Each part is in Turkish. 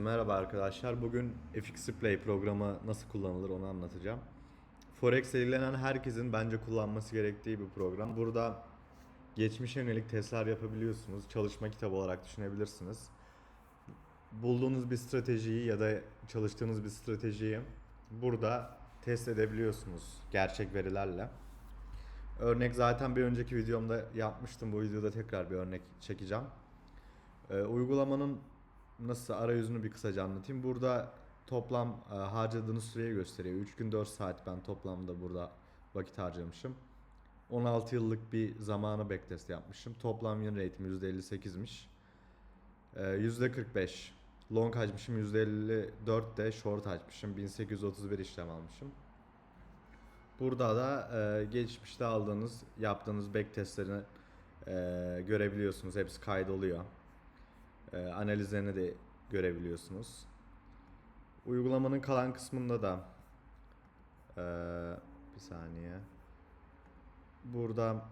Merhaba arkadaşlar. Bugün FX Play programı nasıl kullanılır onu anlatacağım. Forex ilgilenen herkesin bence kullanması gerektiği bir program. Burada geçmişe yönelik testler yapabiliyorsunuz. Çalışma kitabı olarak düşünebilirsiniz. Bulduğunuz bir stratejiyi ya da çalıştığınız bir stratejiyi burada test edebiliyorsunuz gerçek verilerle. Örnek zaten bir önceki videomda yapmıştım. Bu videoda tekrar bir örnek çekeceğim. Ee, uygulamanın nasıl arayüzünü bir kısaca anlatayım. Burada toplam e, harcadığınız süreyi gösteriyor. 3 gün 4 saat ben toplamda burada vakit harcamışım. 16 yıllık bir zamanı backtest yapmışım. Toplam win rate'im %58'miş. Ee, %45 long açmışım, %54 de short açmışım. 1831 işlem almışım. Burada da e, geçmişte aldığınız, yaptığınız backtestlerini e, görebiliyorsunuz. Hepsi kaydoluyor. E, analizlerini de görebiliyorsunuz. Uygulamanın kalan kısmında da e, bir saniye. Burada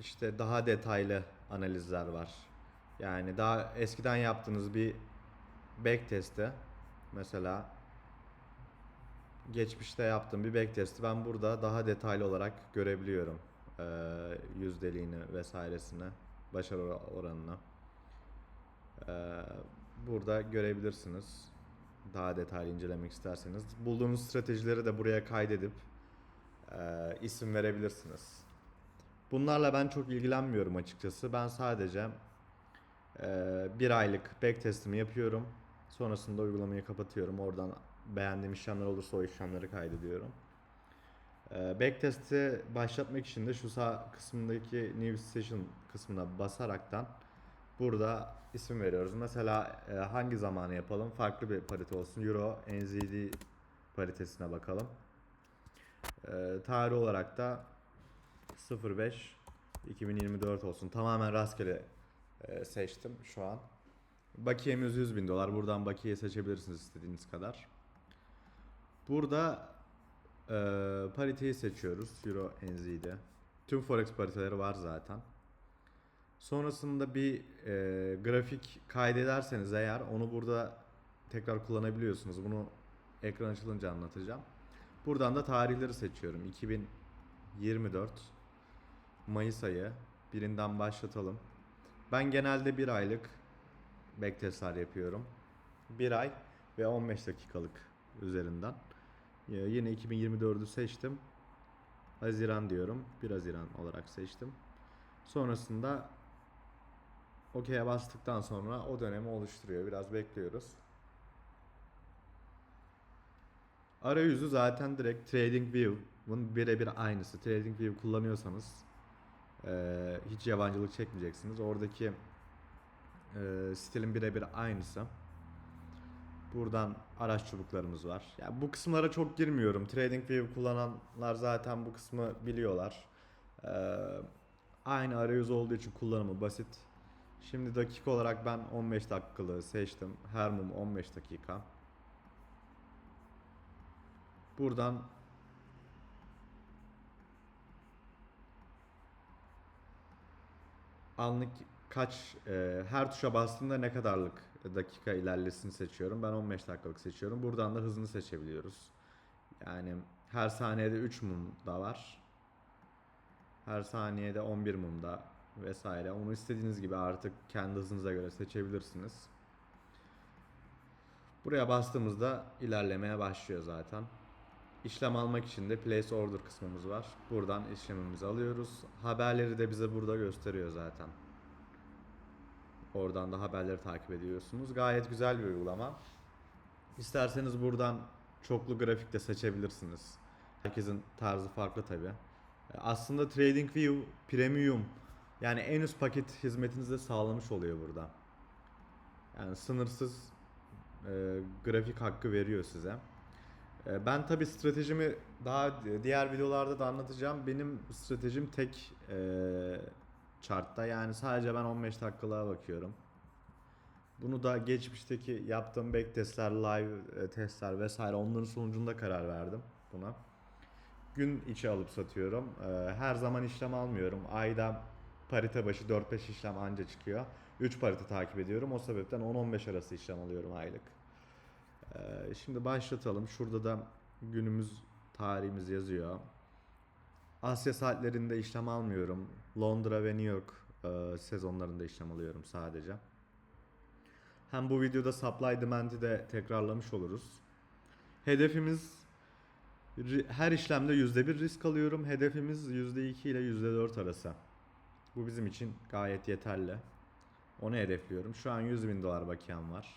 işte daha detaylı analizler var. Yani daha eskiden yaptığınız bir backtest'te mesela geçmişte yaptığım bir backtest'i ben burada daha detaylı olarak görebiliyorum. Ee, yüzdeliğini vesairesini, başarı or- oranını. Ee, burada görebilirsiniz. Daha detaylı incelemek isterseniz. Bulduğunuz stratejileri de buraya kaydedip e, isim verebilirsiniz. Bunlarla ben çok ilgilenmiyorum açıkçası. Ben sadece e, bir aylık backtestimi yapıyorum. Sonrasında uygulamayı kapatıyorum. Oradan beğendiğim işlemler olursa o işlemleri kaydediyorum. Ee, Backtest'i başlatmak için de şu sağ kısmındaki New Session kısmına basaraktan burada isim veriyoruz. Mesela e, hangi zamanı yapalım? Farklı bir parite olsun. Euro NZD paritesine bakalım. Ee, tarih olarak da 05 2024 olsun. Tamamen rastgele e, seçtim şu an. Bakiyemiz 100 bin dolar. Buradan bakiye seçebilirsiniz istediğiniz kadar. Burada e, pariteyi seçiyoruz. Euro NZ'de. Tüm forex pariteleri var zaten. Sonrasında bir e, grafik kaydederseniz eğer onu burada tekrar kullanabiliyorsunuz. Bunu ekran açılınca anlatacağım. Buradan da tarihleri seçiyorum. 2024 Mayıs ayı. Birinden başlatalım. Ben genelde bir aylık backtestler yapıyorum. Bir ay ve 15 dakikalık üzerinden. Ee, Yine 2024'ü seçtim. Haziran diyorum. 1 Haziran olarak seçtim. Sonrasında OK'ye bastıktan sonra o dönemi oluşturuyor. Biraz bekliyoruz. Arayüzü zaten direkt TradingView'un birebir aynısı. TradingView kullanıyorsanız eee, hiç yabancılık çekmeyeceksiniz. Oradaki eee, stilin birebir aynısı. Buradan araç çubuklarımız var. Ya bu kısımlara çok girmiyorum. TradingView kullananlar zaten bu kısmı biliyorlar. Ee, aynı arayüz olduğu için kullanımı basit. Şimdi dakika olarak ben 15 dakikalığı seçtim. Her mum 15 dakika. Buradan anlık kaç e, her tuşa bastığımda ne kadarlık dakika ilerlesin seçiyorum. Ben 15 dakikalık seçiyorum. Buradan da hızını seçebiliyoruz. Yani her saniyede 3 mum da var. Her saniyede 11 mum da vesaire. Onu istediğiniz gibi artık kendi hızınıza göre seçebilirsiniz. Buraya bastığımızda ilerlemeye başlıyor zaten. İşlem almak için de place order kısmımız var. Buradan işlemimizi alıyoruz. Haberleri de bize burada gösteriyor zaten. Oradan da haberleri takip ediyorsunuz. Gayet güzel bir uygulama. İsterseniz buradan çoklu grafik de seçebilirsiniz. Herkesin tarzı farklı tabi. Aslında TradingView Premium yani en üst paket hizmetinizi de sağlamış oluyor burada. Yani sınırsız e, grafik hakkı veriyor size. E, ben tabi stratejimi daha diğer videolarda da anlatacağım. Benim stratejim tek e, chartta yani sadece ben 15 dakikalığa bakıyorum. Bunu da geçmişteki yaptığım backtestler, live e, testler vesaire onların sonucunda karar verdim buna. Gün içi alıp satıyorum. E, Her zaman işlem almıyorum. Ayda parite başı 4-5 işlem anca çıkıyor. 3 parite takip ediyorum. O sebepten 10-15 arası işlem alıyorum aylık. Ee, şimdi başlatalım. Şurada da günümüz tarihimiz yazıyor. Asya saatlerinde işlem almıyorum. Londra ve New York e, sezonlarında işlem alıyorum sadece. Hem bu videoda supply demand'i de tekrarlamış oluruz. Hedefimiz her işlemde %1 risk alıyorum. Hedefimiz %2 ile %4 arası. Bu bizim için gayet yeterli. Onu hedefliyorum. Şu an 100 bin dolar bakiyem var.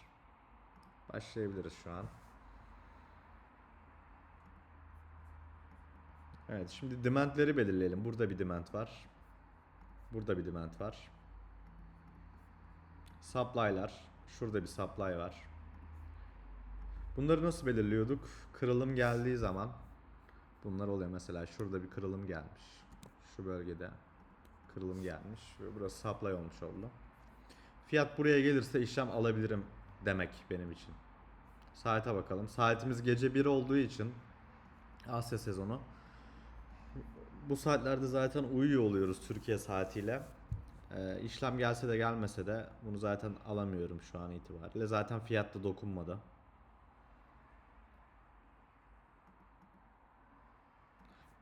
Başlayabiliriz şu an. Evet şimdi demandleri belirleyelim. Burada bir demand var. Burada bir demand var. Supply'lar. Şurada bir supply var. Bunları nasıl belirliyorduk? Kırılım geldiği zaman bunlar oluyor mesela şurada bir kırılım gelmiş. Şu bölgede kırılım gelmiş burası supply olmuş oldu. Fiyat buraya gelirse işlem alabilirim demek benim için. Saate bakalım. Saatimiz gece 1 olduğu için Asya sezonu. Bu saatlerde zaten uyuyor oluyoruz Türkiye saatiyle. Ee, işlem gelse de gelmese de bunu zaten alamıyorum şu an itibariyle. Zaten fiyat da dokunmadı.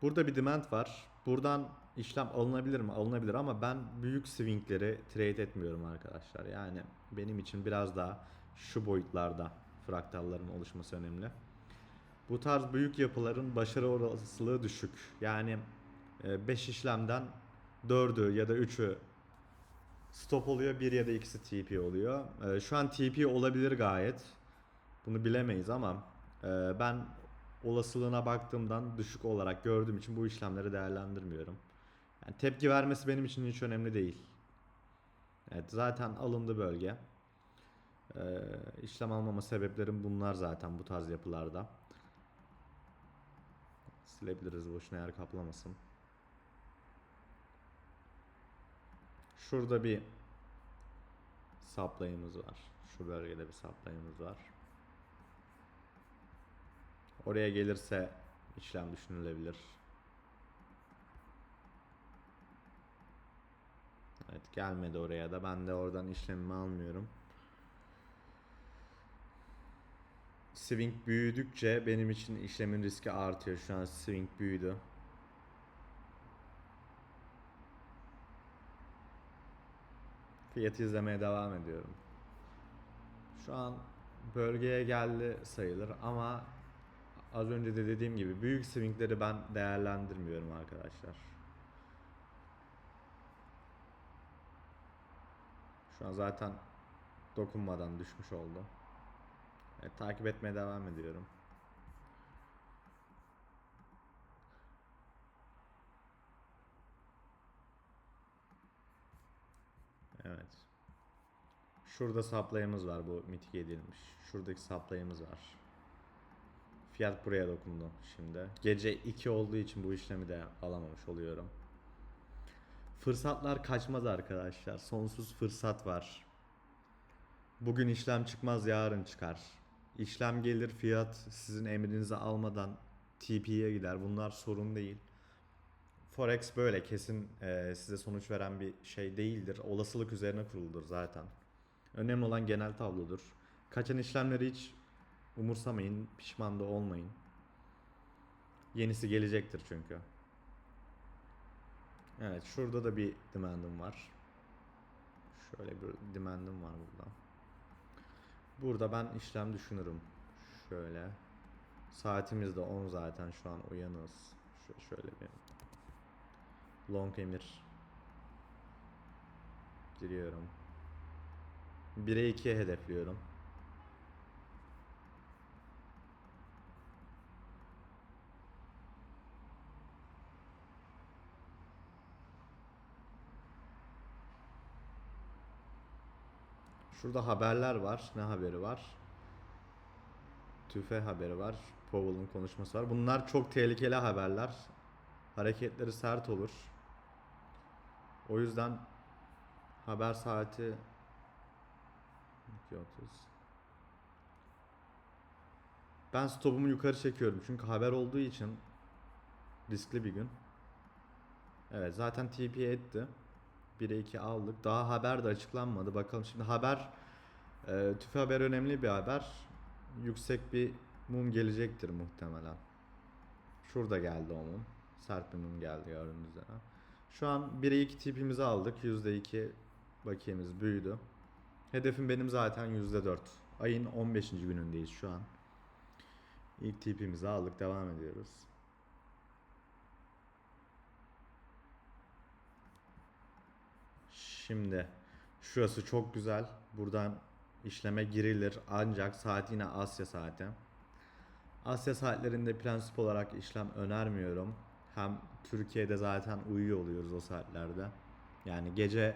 Burada bir demand var. Buradan işlem alınabilir mi? Alınabilir ama ben büyük swingleri trade etmiyorum arkadaşlar. Yani benim için biraz daha şu boyutlarda fraktalların oluşması önemli. Bu tarz büyük yapıların başarı olasılığı düşük. Yani 5 işlemden 4'ü ya da 3'ü stop oluyor. Bir ya da ikisi TP oluyor. E, Şu an TP olabilir gayet. Bunu bilemeyiz ama e, ben olasılığına baktığımdan düşük olarak gördüğüm için bu işlemleri değerlendirmiyorum. Yani tepki vermesi benim için hiç önemli değil. Evet zaten alındı bölge. Ee, işlem almama sebeplerim bunlar zaten bu tarz yapılarda. Silebiliriz boşuna yer kaplamasın. Şurada bir supply'ımız var. Şu bölgede bir supply'ımız var. Oraya gelirse işlem düşünülebilir. Evet gelmedi oraya da ben de oradan işlemimi almıyorum. Swing büyüdükçe benim için işlemin riski artıyor. Şu an swing büyüdü. Fiyatı izlemeye devam ediyorum. Şu an bölgeye geldi sayılır ama az önce de dediğim gibi büyük swingleri ben değerlendirmiyorum arkadaşlar. Şu an zaten dokunmadan düşmüş oldu. Evet, takip etmeye devam ediyorum. Evet. Şurada supply'ımız var bu mitige edilmiş. Şuradaki supply'ımız var. Fiyat buraya dokundu şimdi. Gece 2 olduğu için bu işlemi de alamamış oluyorum. Fırsatlar kaçmaz arkadaşlar. Sonsuz fırsat var. Bugün işlem çıkmaz yarın çıkar. İşlem gelir fiyat sizin emrinizi almadan TP'ye gider. Bunlar sorun değil. Forex böyle kesin e, size sonuç veren bir şey değildir. Olasılık üzerine kuruludur zaten. Önemli olan genel tablodur. Kaçan işlemleri hiç umursamayın, pişman da olmayın. Yenisi gelecektir çünkü. Evet, şurada da bir demand'ım var. Şöyle bir demand'ım var burada. Burada ben işlem düşünürüm. Şöyle. Saatimiz de 10 zaten şu an uyanız. Şöyle, bir long emir giriyorum. 1'e 2'ye hedefliyorum. Şurada haberler var. Ne haberi var? TÜFE haberi var. Powell'ın konuşması var. Bunlar çok tehlikeli haberler. Hareketleri sert olur. O yüzden haber saati 2.30 Ben stopumu yukarı çekiyorum çünkü haber olduğu için riskli bir gün. Evet zaten TP etti. 1'e 2 aldık. Daha haber de açıklanmadı. Bakalım şimdi haber e, tüfe haber önemli bir haber. Yüksek bir mum gelecektir muhtemelen. Şurada geldi o mum. Sert bir mum geldi gördüğünüz. Şu an 1'e 2 tipimizi aldık. %2 bakiyemiz büyüdü. Hedefim benim zaten %4. Ayın 15. günündeyiz şu an. İlk tipimizi aldık. Devam ediyoruz. Şimdi şurası çok güzel. Buradan işleme girilir ancak saat yine Asya saati. Asya saatlerinde prensip olarak işlem önermiyorum. Hem Türkiye'de zaten uyuyor oluyoruz o saatlerde. Yani gece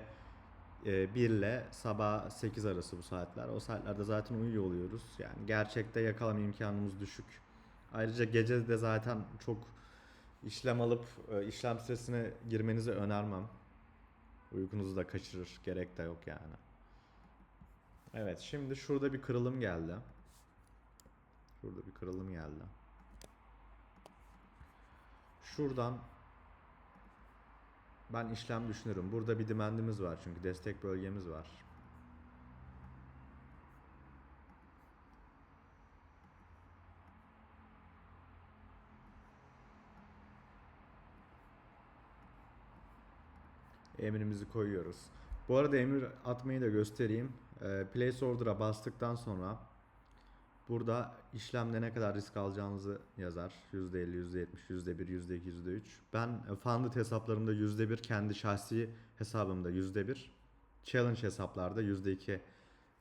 1 ile sabah 8 arası bu saatler. O saatlerde zaten uyuyor oluyoruz. Yani gerçekte yakalama imkanımız düşük. Ayrıca gece de zaten çok işlem alıp e, işlem stresine girmenizi önermem. Uykunuzu da kaçırır. Gerek de yok yani. Evet şimdi şurada bir kırılım geldi. Şurada bir kırılım geldi. Şuradan ben işlem düşünürüm. Burada bir dimendimiz var çünkü destek bölgemiz var. Emrimizi koyuyoruz. Bu arada emir atmayı da göstereyim. Ee, place order'a bastıktan sonra burada işlemde ne kadar risk alacağınızı yazar. %50, %70, %1, %2, %3. Ben e, funded hesaplarımda %1, kendi şahsi hesabımda %1, challenge hesaplarda %2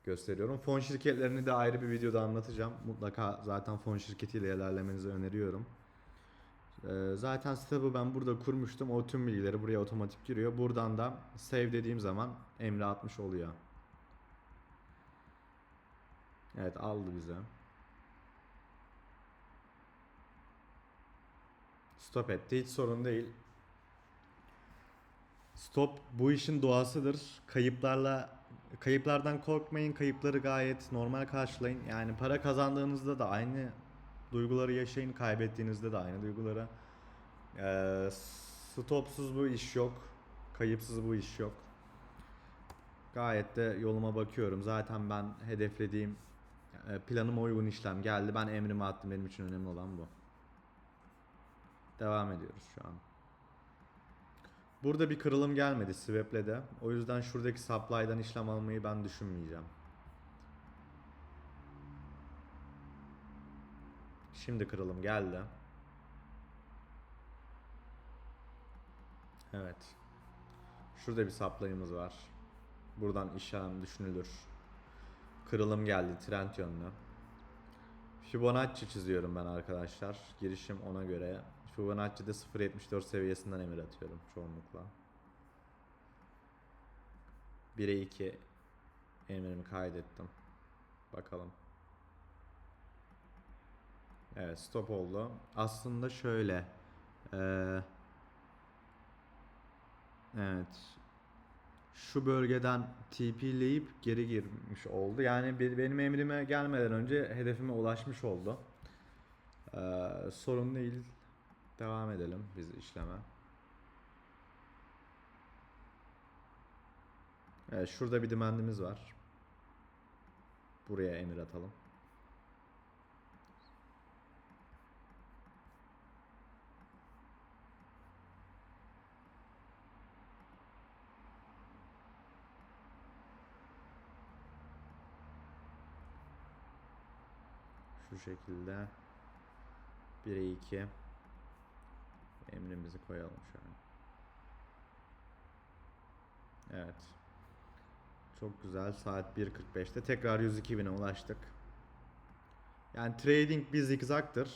gösteriyorum. Fon şirketlerini de ayrı bir videoda anlatacağım. Mutlaka zaten fon şirketiyle ilerlemenizi öneriyorum. Ee, Zaten setup'ı ben burada kurmuştum. O tüm bilgileri buraya otomatik giriyor. Buradan da save dediğim zaman emri atmış oluyor. Evet aldı bize. Stop etti. Hiç sorun değil. Stop bu işin doğasıdır. Kayıplarla kayıplardan korkmayın. Kayıpları gayet normal karşılayın. Yani para kazandığınızda da aynı duyguları yaşayın. Kaybettiğinizde de aynı duyguları. Ee, stopsuz bu iş yok. Kayıpsız bu iş yok. Gayet de yoluma bakıyorum. Zaten ben hedeflediğim e, planıma uygun işlem geldi. Ben emrimi attım. Benim için önemli olan bu. Devam ediyoruz şu an. Burada bir kırılım gelmedi Swap'le de. O yüzden şuradaki supply'dan işlem almayı ben düşünmeyeceğim. Şimdi kırılım geldi. Evet. Şurada bir supply'ımız var. Buradan işlem düşünülür. Kırılım geldi trend yönlü. Fibonacci çiziyorum ben arkadaşlar. Girişim ona göre. Fibonacci'de 0.74 seviyesinden emir atıyorum çoğunlukla. 1'e 2 emirimi kaydettim. Bakalım. Evet stop oldu. Aslında şöyle. Eee evet. Şu bölgeden TP'leyip geri girmiş oldu. Yani bir- benim emrime gelmeden önce hedefime ulaşmış oldu. Eee, sorun değil. Devam edelim biz işleme. Evet şurada bir dimendimiz var. Buraya emir atalım. Şu şekilde 1'e 2 emrimizi koyalım an. Evet. Çok güzel. Saat 1.45'te tekrar 102 bine ulaştık. Yani trading bir zigzagtır.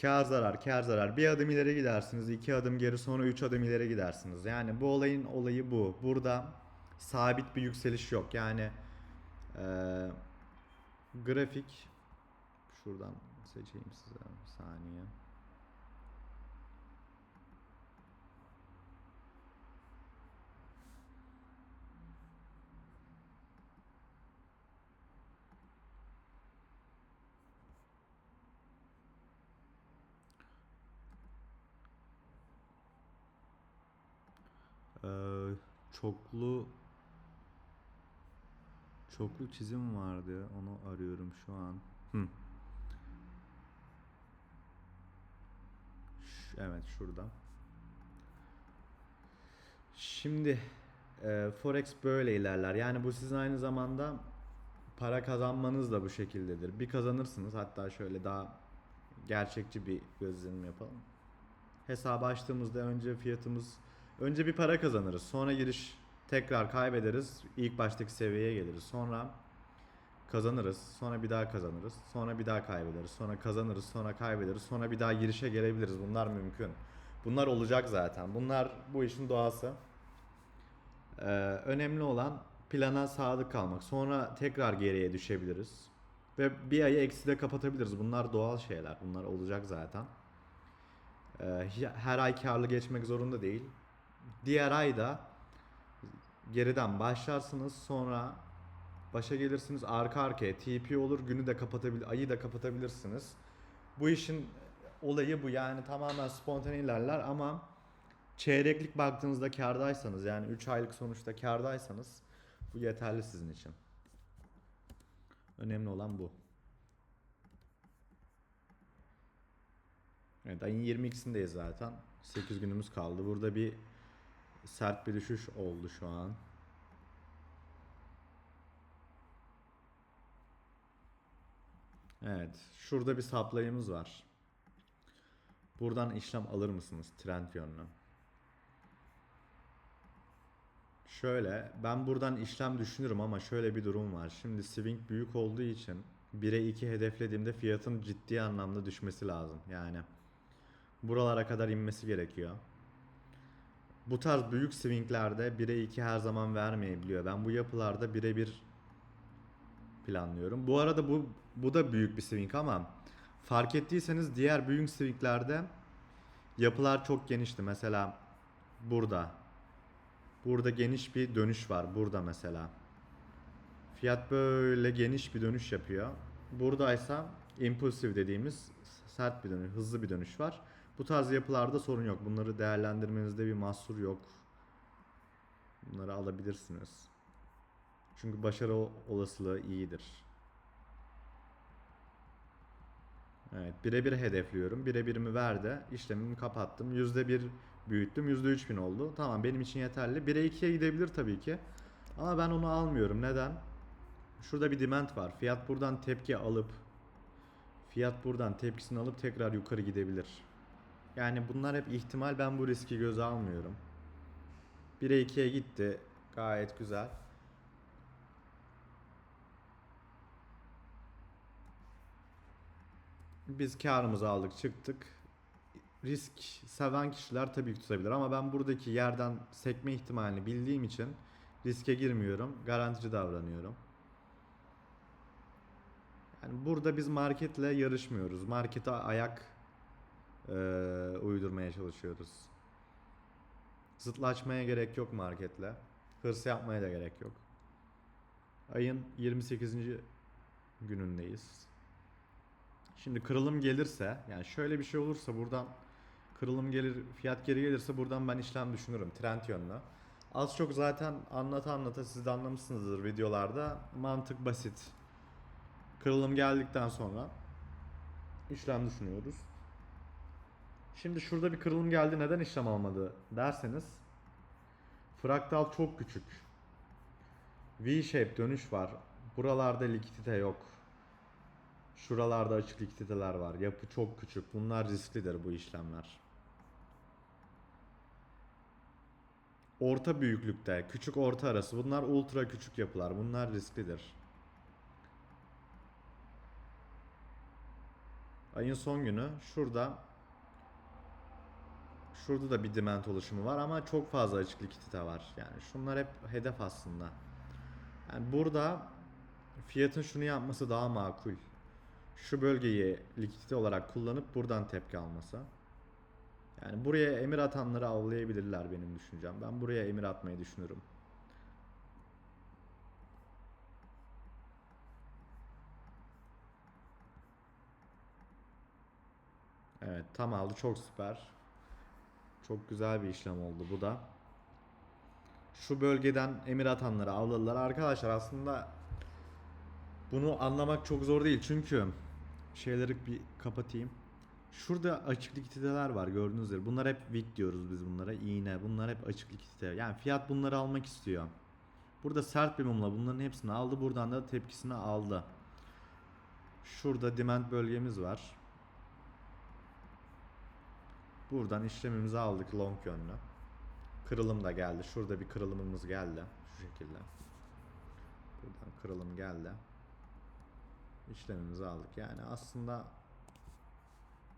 Kar zarar, kar zarar. Bir adım ileri gidersiniz, iki adım geri sonra üç adım ileri gidersiniz. Yani bu olayın olayı bu. Burada sabit bir yükseliş yok. Yani eee, grafik şuradan seçeyim size bir saniye. Ee, çoklu çoklu çizim vardı. Onu arıyorum şu an. Hı. Evet şurada. Şimdi e, Forex böyle ilerler. Yani bu sizin aynı zamanda para kazanmanız da bu şekildedir. Bir kazanırsınız hatta şöyle daha gerçekçi bir gözlem yapalım. Hesabı açtığımızda önce fiyatımız önce bir para kazanırız. Sonra giriş tekrar kaybederiz. İlk baştaki seviyeye geliriz. Sonra kazanırız. Sonra bir daha kazanırız. Sonra bir daha kaybederiz. Sonra kazanırız. Sonra kaybederiz. Sonra bir daha girişe gelebiliriz. Bunlar mümkün. Bunlar olacak zaten. Bunlar bu işin doğası. Ee, önemli olan plana sadık kalmak. Sonra tekrar geriye düşebiliriz. Ve bir ayı ekside kapatabiliriz. Bunlar doğal şeyler. Bunlar olacak zaten. Ee, her ay karlı geçmek zorunda değil. Diğer ayda geriden başlarsınız. Sonra başa gelirsiniz arka arkaya TP olur. Günü de kapatabilir, ayı da kapatabilirsiniz. Bu işin olayı bu. Yani tamamen spontane ilerler ama çeyreklik baktığınızda kardaysanız yani 3 aylık sonuçta kardaysanız bu yeterli sizin için. Önemli olan bu. Evet ayın 22'sindeyiz zaten. 8 günümüz kaldı. Burada bir sert bir düşüş oldu şu an. Evet. Şurada bir saplayımız var. Buradan işlem alır mısınız trend yönlü? Şöyle ben buradan işlem düşünürüm ama şöyle bir durum var. Şimdi swing büyük olduğu için 1'e 2 hedeflediğimde fiyatın ciddi anlamda düşmesi lazım. Yani buralara kadar inmesi gerekiyor. Bu tarz büyük swinglerde 1'e 2 her zaman vermeyebiliyor. Ben bu yapılarda 1'e 1 planlıyorum. Bu arada bu bu da büyük bir swing ama fark ettiyseniz diğer büyük swinglerde yapılar çok genişti. Mesela burada Burada geniş bir dönüş var. Burada mesela. Fiyat böyle geniş bir dönüş yapıyor. Buradaysa impulsive dediğimiz sert bir dönüş, hızlı bir dönüş var. Bu tarz yapılarda sorun yok. Bunları değerlendirmenizde bir mahsur yok. Bunları alabilirsiniz. Çünkü başarı olasılığı iyidir. Evet, birebir hedefliyorum. Birebirimi verdi. İşlemimi kapattım. %1 büyüttüm. %3000 oldu. Tamam benim için yeterli. 1'e 2'ye gidebilir tabii ki. Ama ben onu almıyorum. Neden? Şurada bir demand var. Fiyat buradan tepki alıp fiyat buradan tepkisini alıp tekrar yukarı gidebilir. Yani bunlar hep ihtimal. Ben bu riski göze almıyorum. 1'e 2'ye gitti. Gayet güzel. Biz karımızı aldık çıktık. Risk seven kişiler tabii ki tutabilir ama ben buradaki yerden sekme ihtimalini bildiğim için riske girmiyorum. Garantici davranıyorum. Yani burada biz marketle yarışmıyoruz. Markete ayak e, uydurmaya çalışıyoruz. Zıtlaşmaya gerek yok marketle. Hırs yapmaya da gerek yok. Ayın 28. günündeyiz. Şimdi kırılım gelirse yani şöyle bir şey olursa buradan kırılım gelir fiyat geri gelirse buradan ben işlem düşünürüm trend yönlü. Az çok zaten anlata anlata siz de anlamışsınızdır videolarda. Mantık basit. Kırılım geldikten sonra işlem düşünüyoruz. Şimdi şurada bir kırılım geldi neden işlem almadı derseniz fraktal çok küçük. V-shape dönüş var. Buralarda likidite yok. Şuralarda açık likiditeler var. Yapı çok küçük. Bunlar risklidir bu işlemler. Orta büyüklükte, küçük orta arası. Bunlar ultra küçük yapılar. Bunlar risklidir. Ayın son günü şurada şurada da bir demand oluşumu var ama çok fazla açık likidite var. Yani şunlar hep hedef aslında. Yani burada fiyatın şunu yapması daha makul şu bölgeyi likidite olarak kullanıp buradan tepki alması. Yani buraya emir atanları avlayabilirler benim düşüncem. Ben buraya emir atmayı düşünürüm. Evet tam aldı çok süper. Çok güzel bir işlem oldu bu da. şu bölgeden emir atanları avladılar. Arkadaşlar aslında bunu anlamak çok zor değil çünkü şeyleri bir kapatayım. Şurada açık likiditeler var gördüğünüz. Bunlar hep vik diyoruz biz bunlara. iğne. Bunlar hep açık likidite. Yani fiyat bunları almak istiyor. Burada sert bir mumla bunların hepsini aldı. Buradan da tepkisini aldı. Şurada demand bölgemiz var. Buradan işlemimizi aldık long yönlü. Kırılım da geldi. Şurada bir kırılımımız geldi. Şu şekilde. Buradan kırılım geldi. İşlemimizi aldık. Yani aslında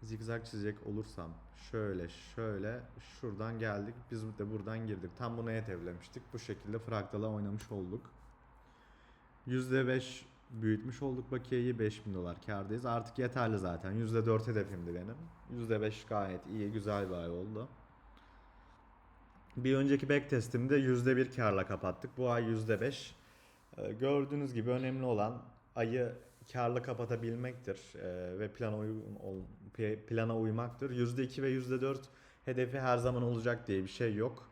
zigzag çizecek olursam şöyle şöyle şuradan geldik. Biz de buradan girdik. Tam bunu etevlemiştik. Bu şekilde fraktala oynamış olduk. %5 büyütmüş olduk bakiyeyi 5000 dolar kardayız. Artık yeterli zaten. %4 hedefimdi benim. %5 gayet iyi güzel bir ay oldu. Bir önceki backtestimde %1 karla kapattık. Bu ay %5. Ee, Gördüğünüz gibi önemli olan ayı karlı kapatabilmektir ee, ve plana uygun ol, plana uymaktır. %2 ve %4 hedefi her zaman olacak diye bir şey yok.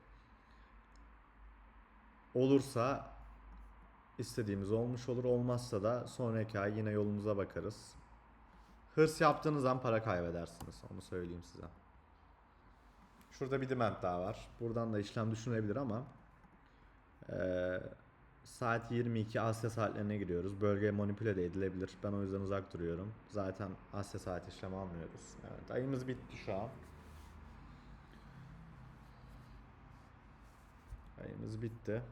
Olursa istediğimiz olmuş olur. Olmazsa da sonraki ay yine yolumuza bakarız. Hırs yaptığınız an para kaybedersiniz. Onu söyleyeyim size. Şurada bir demand daha var. Buradan da işlem düşünebilir ama eee, saat 22 Asya saatlerine giriyoruz. Bölge manipüle de edilebilir. Ben o yüzden uzak duruyorum. Zaten Asya saat işlem almıyoruz. Evet, ayımız bitti şu an. Ayımız bitti.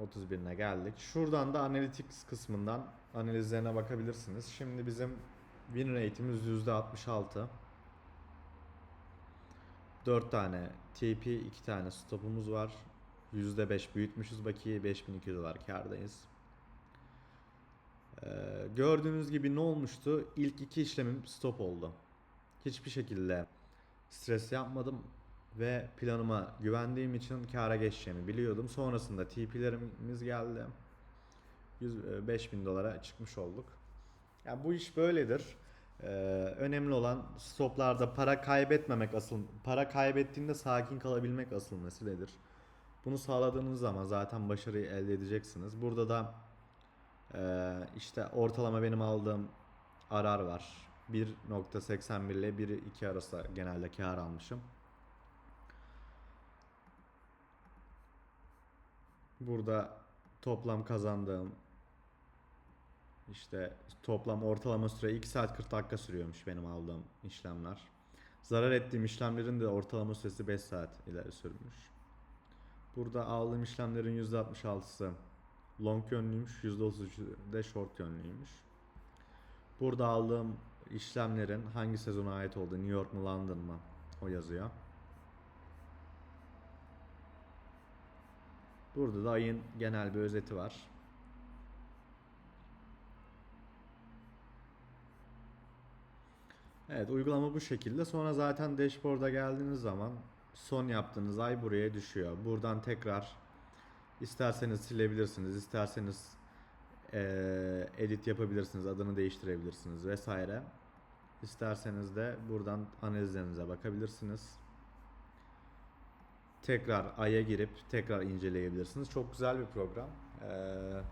31'ine geldik. Şuradan da Analytics kısmından analizlerine bakabilirsiniz. Şimdi bizim win rate'imiz %66. 4 tane TP, 2 tane stopumuz var. %5 büyütmüşüz bakiyeyi 5200 dolar kardayız. Ee, gördüğünüz gibi ne olmuştu? İlk iki işlemim stop oldu. Hiçbir şekilde stres yapmadım ve planıma güvendiğim için kâra geçeceğimi biliyordum. Sonrasında TP'lerimiz geldi. 100, e, 5000 dolara çıkmış olduk. Ya bu iş böyledir. Ee, önemli olan stoplarda para kaybetmemek asıl para kaybettiğinde sakin kalabilmek asıl meseledir. Bunu sağladığınız zaman zaten başarıyı elde edeceksiniz. Burada da e, işte ortalama benim aldığım arar var. 1.81 ile 1.2 arası genelde kar almışım. Burada toplam kazandığım işte toplam ortalama süre 2 saat 40 dakika sürüyormuş benim aldığım işlemler. Zarar ettiğim işlemlerin de ortalama süresi 5 saat ileri sürmüş. Burada aldığım işlemlerin %66'sı long yönlüymüş, %33'ü de short yönlüymüş. Burada aldığım işlemlerin hangi sezona ait olduğu, New York mu London mı o yazıyor. Burada da ayın genel bir özeti var. Evet uygulama bu şekilde. Sonra zaten dashboard'a geldiğiniz zaman son yaptığınız ay buraya düşüyor. Buradan tekrar isterseniz silebilirsiniz, isterseniz eee, edit yapabilirsiniz, adını değiştirebilirsiniz vesaire. İsterseniz de buradan analizlerinize bakabilirsiniz. Tekrar aya girip tekrar inceleyebilirsiniz. Çok güzel bir program. Eee,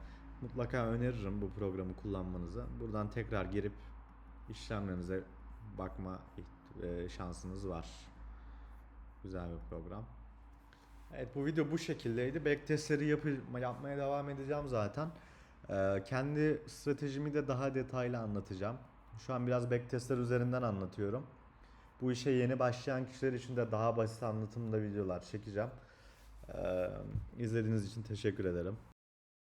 mutlaka öneririm bu programı kullanmanızı. Buradan tekrar girip işlemlerinize bakma eee, şansınız var. Güzel bir program. Evet bu video bu şekildeydi. Backtestleri yapı- yapmaya devam edeceğim zaten. Eee, kendi stratejimi de daha detaylı anlatacağım. Şu an biraz backtestler üzerinden anlatıyorum. Bu işe yeni başlayan kişiler için de daha basit anlatımda videolar çekeceğim. Eee izlediğiniz için teşekkür ederim.